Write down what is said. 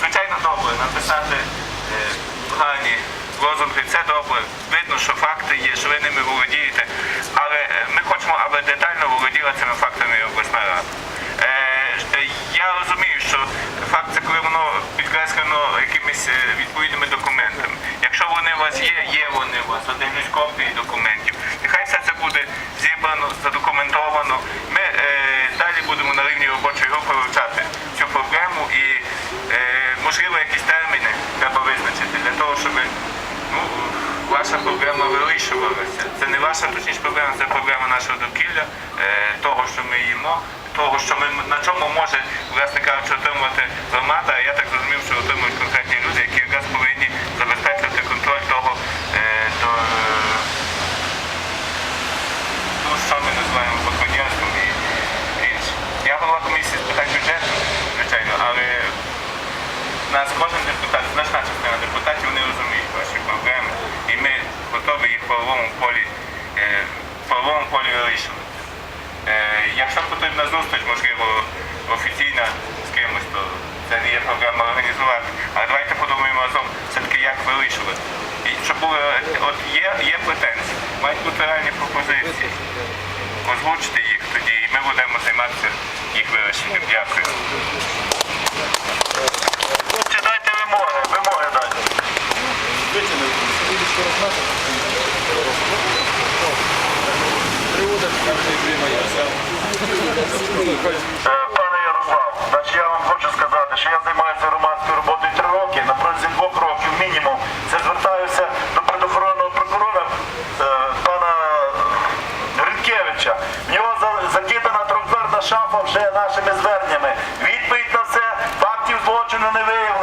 Звичайно, добре написати е, гарні лозунги, це добре. Видно, що факти є, що ви ними володієте. Але е, ми хочемо, аби детально володіла цими фактами обласна рада. Е, я розумію, що факт це коли воно підкреслено якимись відповідними документами. Якщо вони у вас є, є вони у вас, один із копій документів. Нехай все це буде зібрано, задокументовано. Ваша проблема вирішувалася. Це не ваша точніше проблема, це проблема нашого довкілля, е, того, що ми їмо, того, що ми на чому може, власне кажучи, отримувати громада. Я так зрозумів, що отримують вирішувати. Е, Якщо потрібна зустріч, можливо, офіційна з кимось, то це не є проблема організувати. Але давайте подумаємо разом все-таки, як вирішувати. І щоб були, от є, є претензії, мають бути реальні пропозиції. Озвучте їх тоді, і ми будемо займатися їх вирішенням. Дякую. Дайте вимоги, вимоги дайте. Е, пане Ярослав, значить я вам хочу сказати, що я займаюся громадською роботою три роки, на протязі двох років мінімум. Це звертаюся до предохоронного прокурора е, пана Рідкевича. В нього закидана трьохзверна шафа вже нашими зверненнями. Відповідь на це фактів злочину не виявлено.